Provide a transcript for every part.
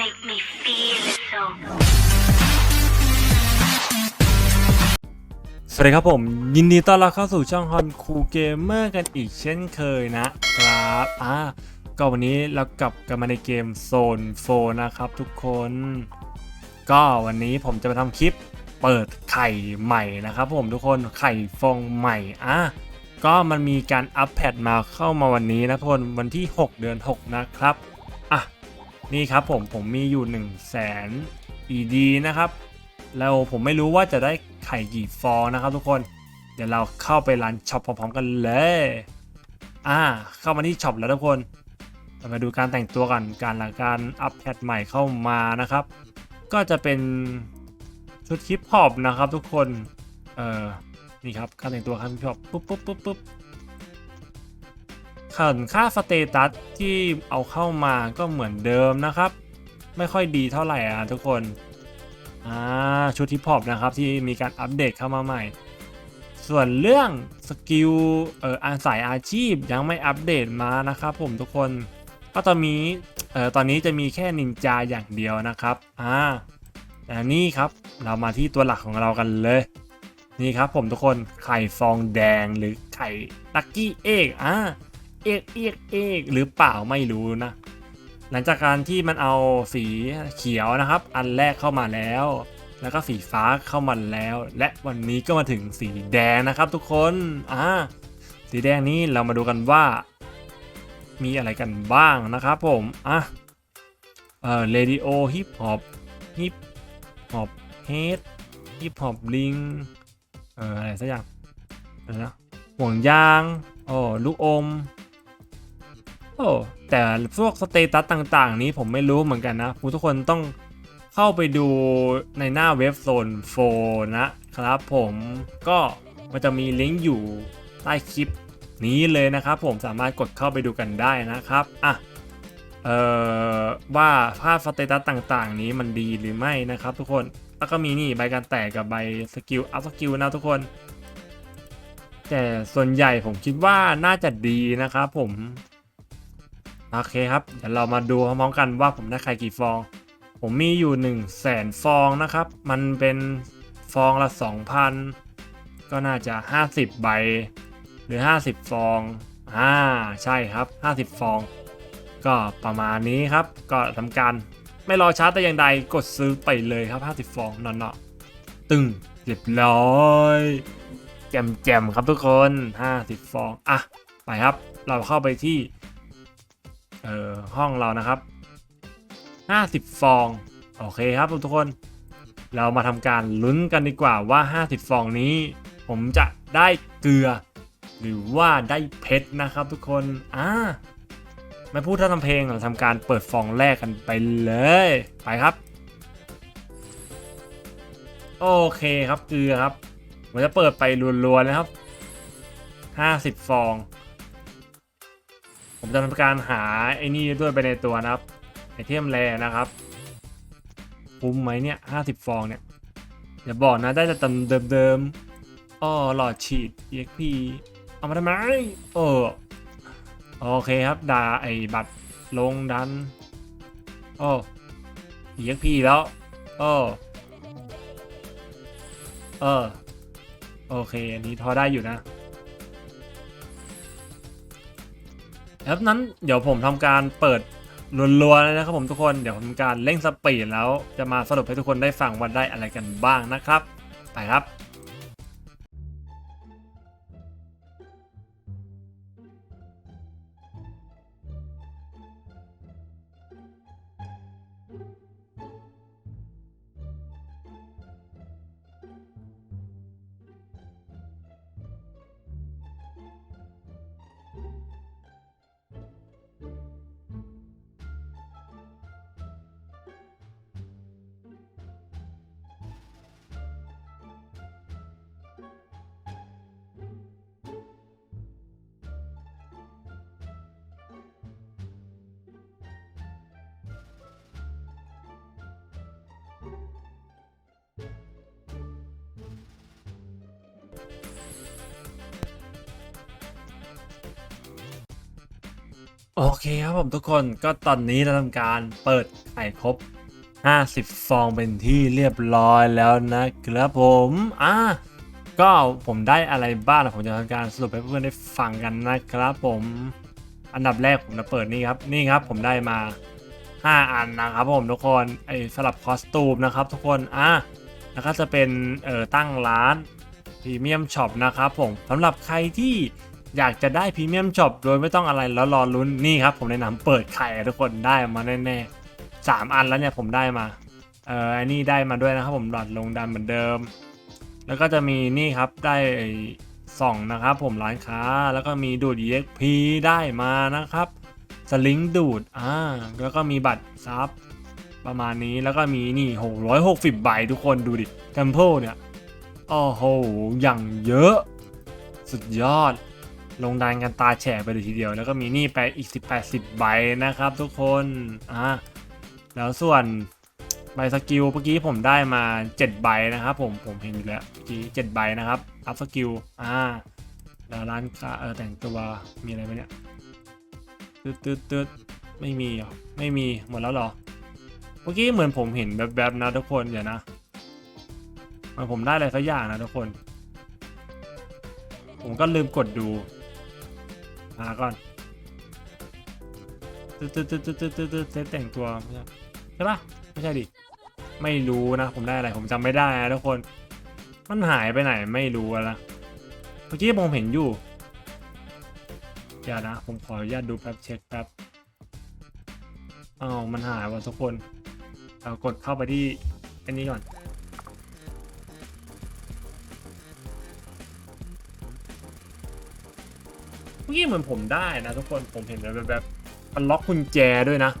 make me feel so สวัสดีครับผม ยินดีต้อนรับเข้าสู่ช่องฮอนคูเกมเมอร์กันอีกเช่นเคยนะครับอ่าก็วันนี้เรากลับกันมาในเกมโซนโฟนะครับทุกคน ก็วันนี้ผมจะมาทำคลิปเปิดไข่ใหม่นะครับผมทุกคนไข่ฟองใหม่อะก็มันมีการอัปเดตมาเข้ามาวันนี้นะทุกคนวันที่ 6 เดือน 6 นะครับ นี่ครับผมผมมีอยู่ 1 0 0 0 0แสน ED นะครับ แล้วผมไม่รู้ว่าจะได้ไข่กี่ฟองนะครับทุกคน เดี๋ยวเราเข้าไปร้านช็อปพร้อมๆกันเลย อ่า เข้ามาที่ช็อปแล้วทุกคนเรามาดูการแต่งตัวกันการหลังการอัปเดตใหม่เข้ามานะครับ ก็จะเป็นชุดฮิปฮอปนะครับทุกคน เอ่อ นี่ครับการแต่งตัวครับฮิปฮอปปุ๊บปุ๊บปุ๊บปุ๊บ ขันค่าสเตตัสที่เอาเข้ามาก็เหมือนเดิมนะครับ ไม่ค่อยดีเท่าไหร่อะทุกคนอ่าชุดฮิปฮอปนะครับที่มีการอัปเดตเข้ามาใหม่ ส่วนเรื่องสกิลเอ่ออาสายอาชีพยังไม่อัปเดตมานะครับผมทุกคนก็ตอนนี้เอ่อตอนนี้จะมีแค่นินจาอย่างเดียวนะครับอ่าแต่นี่ครับเรามาที่ตัวหลักของเรากันเลยนี่ครับผมทุกคนไข่ฟองแดงหรือไข่ลักกี้เอกอ่า เอกเอกเอกหรือเปล่าไม่รู้นะ หลังจากการที่มันเอาสีเขียวนะครับ อันแรกเข้ามาแล้ว แล้วก็สีฟ้าเข้ามาแล้ว และวันนี้ก็มาถึงสีแดงนะครับ ทุกคนอ่าสีแดงนี้เรามาดูกันว่า มีอะไรกันบ้างนะครับผมอะเอ่อเรดิโอฮิปฮอปฮิปฮอปเฮดฮิปฮอปลิงเอ่ออะไรสักอย่างนะห่วงยางโอ้ลูกอม โอ้แต่พวกสเตตัสต่างๆ นี้ผมไม่รู้เหมือนกันนะทุกคนต้องเข้าไปดูในหน้าเว็บโซนโฟนะครับผมก็มันจะมีลิงก์อยู่ใต้คลิปนี้เลยนะครับผมสามารถกดเข้าไปดูกันได้นะครับอะเอ่อว่าภาพสเตตัสต่างๆ นี้มันดีหรือไม่นะครับ ทุกคนแล้วก็มีนี่ใบการแตกกับใบสกิลอัพสกิลนะทุกคน แต่ส่วนใหญ่ผมคิดว่าน่าจะดีนะครับผม โอเคครับ เดี๋ยวเรามาดูพร้อมกันว่าผมได้ไข่กี่ฟอง ผมมีอยู่1 0 0 0 0แสนฟองนะครับ มันเป็นฟองละ 2,000 ก็น่าจะ 50 ใบ หรือ 50 ฟอง อ่า ใช่ครับ 50 ฟอง ก็ประมาณนี้ครับ ก็ทำการไม่รอช้าแต่อย่างใดกดซื้อไปเลยครับ 50 ฟองนอนๆตึงเรียบร้อยแจมๆครับทุกคน 50 ฟอง อะ ไปครับ เราเข้าไปที่ เออห้องเรานะครับ 50 ฟอง โอเคครับทุกคน เรามาทำการลุ้นกันดีกว่าว่า 50 ฟองนี้ ผมจะได้เกลือ หรือว่าได้เพชรนะครับทุกคน อ่าไม่พูดท่าทำเพลงเราทำการเปิดฟองแรกกันไปเลย ไปครับ โอเคครับเกลือครับผมจะเปิดไปรัวๆนะครับ 50 ฟอง ผมจะทำการหาไอ้นี่ด้วยไปในตัวนะครับไอเทมแรนะครับคุ้มไหมเนี่ยห้าสิบฟองเนี่ยอย่าบอกนะได้แต่ตำเดิมๆอ้อหลอดฉีด EXP เอามาทำไมโอ้โอเคครับดาไอบัตรลงดันโอ้ EXP แล้วโอ้เออ โอเค อันนี้ทอได้อยู่นะ ครับนั้นเดี๋ยวผมทำการเปิดรัวๆเลยนะครับผมทุกคนเดี๋ยวผมทำการเร่งสปีดแล้วจะมาสรุปให้ทุกคนได้ฟังว่าได้อะไรกันบ้างนะครับ ไปครับ โอเคครับผมทุกคนก็ตอนนี้เราทำการเปิดไข่ครบ 50 ฟองเป็นที่เรียบร้อยแล้วนะครับผมอะก็ผมได้อะไรบ้างผมจะทำการสรุปให้เพื่อนๆได้ฟังกันนะครับผมอันดับแรกผมจะเปิดนี่ครับนี่ครับผมได้มา 5 อันนะครับผมทุกคนไอ้สลับคอสตูมนะครับทุกคนอะแล้วก็จะเป็นเอ่อตั้งร้านพรีเมียมช็อปนะครับผมสำหรับใครที่ อยากจะได้พรีเมียมช็อปโดยไม่ต้องอะไรแล้วรอลุ้นนี่ครับ ผมแนะนำเปิดไข่ทุกคนได้มาแน่ๆสามอันแล้วเนี่ยผมได้มาเอออันนี้ได้มาด้วยนะครับผมหลอดลงดันเหมือนเดิม แล้วก็จะมีนี่ครับได้ส่องนะครับผมร้านค้าแล้วก็มีดูด EXP ได้มานะครับสลิงดูดอ่าแล้วก็มีบัตรซับประมาณนี้แล้วก็มีนี่หกร้อยหกสิบใบทุกคนดูดิเทมเพลเนี่ยโอ้โหอย่างเยอะ สุดยอด ลงดันกันตาแฉะไปเลยทีเดียว แล้วก็มีนี่ไปอีก10 80ใบนะครับทุกคนอ่าแล้วส่วนใบสกิลเมื่อกี้ผมได้มา 7 ใบนะครับผมผมเห็นอยู่แล้วเมื่อกี้7ใบนะครับอัพสกิลอ่าแล้วร้านค้าเออแต่งตัวมีอะไรไหมเนี่ยตืดตืดตืดไม่มีหรอไม่มีหมดแล้วหรอ เมื่อกี้เหมือนผมเห็นแบบๆนะทุกคนเดี๋ยวนะเหมือนผมได้อะไรสักอย่างนะทุกคน ผมก็ลืมกดดู หาก่อนตืดตืดตืดตืดตืดตืดตืดเซตแต่งตัวใช่ใช่ปะไม่ใช่ดิ ไม่รู้นะ ผมได้อะไร ผมจำไม่ได้นะทุกคน มันหายไปไหนไม่รู้อะเมื่อกี้ผมเห็นอยู่เดี๋ยวนะ ผมขออนุญาตดูแป๊บเช็คแป๊บอ้าวมันหายว่ะทุกคนเอากดเข้าไปที่อันนี้ก่อน มื่อกี้เหมือนผมได้นะทุกคนผมเห็นแบบแบบมันล็อกกุญแจด้วยนะ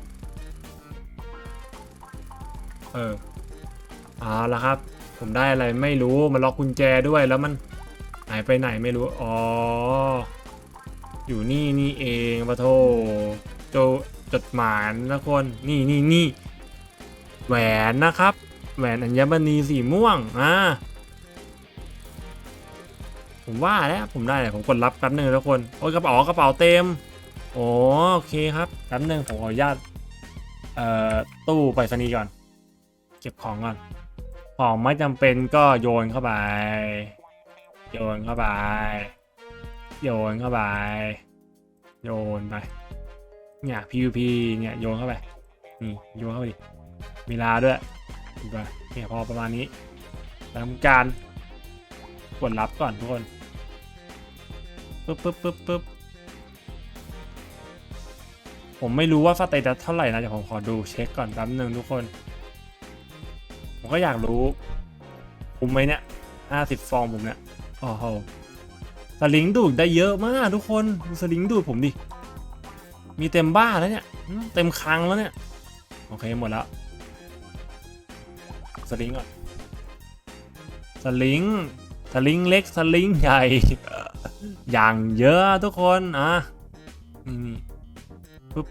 เออเอาละครับ ผมได้อะไรไม่รู้มันล็อกกุญแจด้วยแล้วมันหายไปไหนไม่รู้ อ๋อ อยู่นี่นี่เองปะโทโจจดหมายนะคน นี่นี่นี่แหวนนะครับ แหวนอัญมณีสีม่วง อ่า ผมว่าแล้วผมได้ผมกดรับแป๊บหนึงทุกคนโอ้ยกระเป๋ากระเป๋าเต็มโอเคครับแป๊บหนึงผมขออนุญาตเอ่อตู้ไปรษณีย์ก่อน เก็บของก่อนของไม่จำเป็นก็โยนเข้าไป โยนเข้าไป โยนเข้าไป โยนไป เนี่ย PVP เนี่ยโยนเข้าไป นี่โยนเข้าไปดิมีลาด้วยดูไปเนี่ยพอประมาณนี้ทำการกดรับก่อนทุกคน ปึ๊บปึ๊บปึ๊บปึ๊บผมไม่รู้ว่าสเตตัสเท่าไหร่นะเดี๋ยวผมขอดูเช็คก่อนแป๊บนึงทุกคน ผมก็อยากรู้คุ้มไหมเนี่ยห้าสิบฟองผมเนี่ยโอ้โหสลิงดูดได้เยอะมากทุกคนดูสลิงดูดผมดิ มีเต็มบ้าแล้วเนี่ย เต็มคังแล้วเนี่ย โอเคหมดแล้ว สลิงก่อน สลิง สลิงเล็ก สลิงใหญ่ อย่างเยอะทุกคนอะนี่นี่ปึ๊บ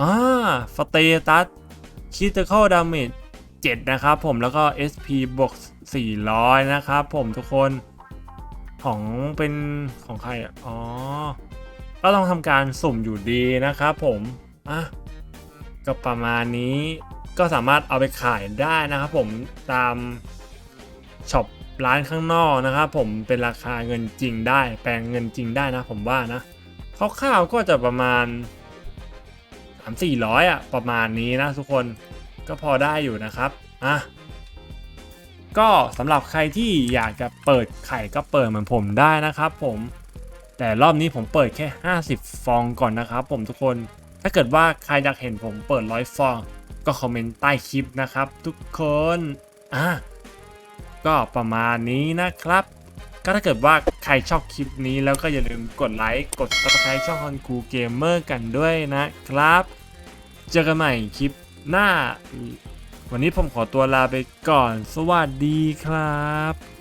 อ่าสเตตัสคิดจะเข้าดาเมจ7นะครับผมแล้วก็ SP บวก400 นะครับผมทุกคนของเป็นของใครอะอ๋อ ก็ต้องทำการสุ่มอยู่ดีนะครับผมอะก็ประมาณนี้ก็สามารถเอาไปขายได้นะครับผมตามช็อป ร้านข้างนอกนะครับผมเป็นราคาเงินจริงได้ แปลงเงินจริงได้นะผมว่านะคร่าวๆก็จะประมาณ 3 4 0 0อะประมาณนี้นะทุกคนก็พอได้อยู่นะครับอะก็สำหรับใครที่อยากจะเปิดไข่ก็เปิดเหมือนผมได้นะครับผมแต่รอบนี้ผมเปิดแค่ 50 ฟองก่อนนะครับผมทุกคนถ้าเกิดว่าใครอยากเห็นผมเปิดร้อยฟอง ก็คอมเมนต์ใต้คลิปนะครับ ทุกคนอะ ก็ประมาณนี้นะครับ ก็ถ้าเกิดว่าใครชอบคลิปนี้แล้วก็อย่าลืมกดไลค์กดติดตามช่องฮอนคูเกมเมอร์กันด้วยนะครับ เจอกันใหม่คลิปหน้า วันนี้ผมขอตัวลาไปก่อน สวัสดีครับ